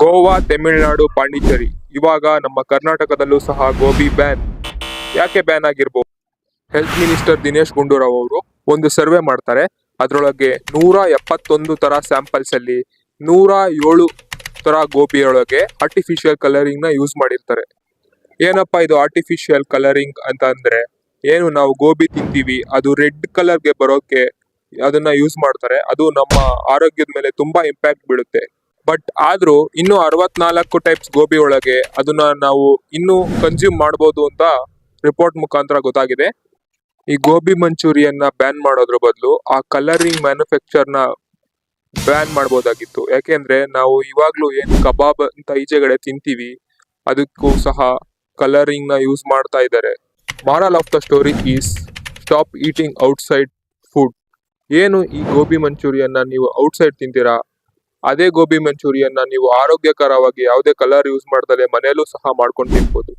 ಗೋವಾ, ತಮಿಳುನಾಡು, ಪಾಂಡಿಚೇರಿ. ಇವಾಗ ನಮ್ಮ ಕರ್ನಾಟಕದಲ್ಲೂ ಸಹ ಗೋಬಿ ಬ್ಯಾನ್. ಯಾಕೆ ಬ್ಯಾನ್ ಆಗಿರ್ಬೋದು? ಹೆಲ್ತ್ ಮಿನಿಸ್ಟರ್ ದಿನೇಶ್ ಗುಂಡೂರಾವ್ ಅವರು ಒಂದು ಸರ್ವೆ ಮಾಡ್ತಾರೆ. ಅದರೊಳಗೆ ನೂರ ಎಪ್ಪತ್ತೊಂದು ತರ ಸ್ಯಾಂಪಲ್ಸ್ ಅಲ್ಲಿ ನೂರ ಏಳು ತರ ಗೋಬಿಯೊಳಗೆ ಆರ್ಟಿಫಿಷಿಯಲ್ ಕಲರಿಂಗ್ನ ಯೂಸ್ ಮಾಡಿರ್ತಾರೆ. ಏನಪ್ಪಾ ಇದು ಆರ್ಟಿಫಿಷಿಯಲ್ ಕಲರಿಂಗ್ ಅಂತ ಅಂದ್ರೆ? ಏನು ನಾವು ಗೋಬಿ ತಿಂತೀವಿ, ಅದು ರೆಡ್ ಕಲರ್ಗೆ ಬರೋಕೆ ಅದನ್ನ ಯೂಸ್ ಮಾಡ್ತಾರೆ. ಅದು ನಮ್ಮ ಆರೋಗ್ಯದ ಮೇಲೆ ತುಂಬಾ ಇಂಪ್ಯಾಕ್ಟ್ ಬೀಳುತ್ತೆ. ಬಟ್ ಆದ್ರೂ ಇನ್ನು ಅರವತ್ನಾಲ್ಕು ಟೈಪ್ಸ್ ಗೋಬಿ ಒಳಗೆ ಅದನ್ನ ನಾವು ಇನ್ನು ಕನ್ಸ್ಯೂಮ್ ಮಾಡಬಹುದು ಅಂತ ರಿಪೋರ್ಟ್ ಮುಖಾಂತರ ಗೊತ್ತಾಗಿದೆ. ಈ ಗೋಬಿ ಮಂಚೂರಿಯನ್ನ ಬ್ಯಾನ್ ಮಾಡೋದ್ರ ಬದಲು ಆ ಕಲರಿಂಗ್ ಮ್ಯಾನುಫ್ಯಾಕ್ಚರ್ನ ಬ್ಯಾನ್ ಮಾಡಬಹುದಾಗಿತ್ತು ಯಾಕೆಂದ್ರೆ ನಾವು ಇವಾಗ್ಲೂ ಏನ್ ಕಬಾಬ್ ಅಂತ ಈಚೆಗಡೆ ತಿಂತೀವಿ, ಅದಕ್ಕೂ ಸಹ ಕಲರಿಂಗ್ನ ಯೂಸ್ ಮಾಡ್ತಾ ಇದ್ದಾರೆ. Moral of the story is stop eating outside food ಏನು ಈ ಗೋಬಿ ಮಂಚೂರಿಯನ್ನ ನೀವು ಔಟ್ಸೈಡ್ ತಿಂತೀರಾ ಅದೇ ಗೋಬಿ ಮಂಚೂರಿಯನ್ನ ನೀವು ಆರೋಗ್ಯಕರವಾಗಿ ಯಾವುದೇ ಕಲರ್ ಯೂಸ್ ಮಾಡ್ದಲೆ ಮನೆಯಲ್ಲೂ ಸಹ ಮಾಡ್ಕೊಂಡು ತಿನ್ಬೋದು.